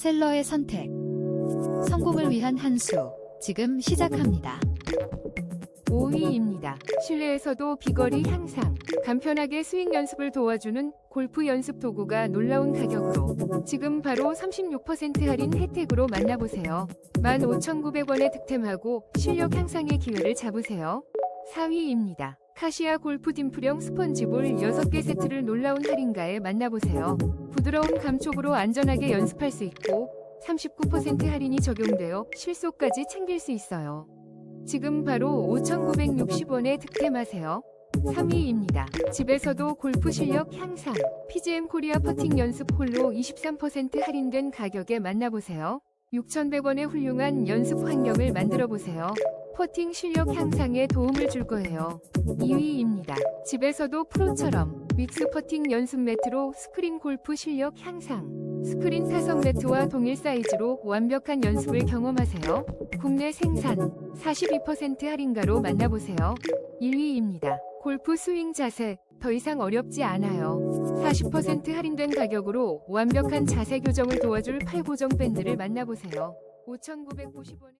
셀러의 선택. 성공을 위한 한 수. 지금 시작합니다. 5위입니다. 실내에서도 비거리 향상, 간편하게 스윙 연습을 도와주는 골프 연습 도구가 놀라운 가격으로 지금 바로 36% 할인 혜택으로 만나보세요. 15,900원에 득템하고 실력 향상의 기회를 잡으세요. 4위입니다. 카시아 골프 딤프령 스펀지볼 6개 세트를 놀라운 할인가에 만나보세요. 부드러운 감촉으로 안전하게 연습할 수 있고 39% 할인이 적용되어 실속까지 챙길 수 있어요. 지금 바로 5,960원에 득템하세요. 3위입니다. 집에서도 골프 실력 향상. PGM 코리아 퍼팅 연습 홀로 23% 할인된 가격에 만나보세요. 6,100원의 훌륭한 연습 환경을 만들어 보세요. 퍼팅 실력 향상에 도움을 줄 거예요. 2위입니다. 집에서도 프로처럼 윅스 퍼팅 연습 매트로 스크린 골프 실력 향상. 스크린 타석 매트와 동일 사이즈로 완벽한 연습을 경험하세요. 국내 생산 42% 할인가로 만나보세요. 1위입니다. 골프 스윙 자세 더 이상 어렵지 않아요. 40% 할인된 가격으로 완벽한 자세 교정을 도와줄 팔고정 밴드를 만나보세요. 5,990원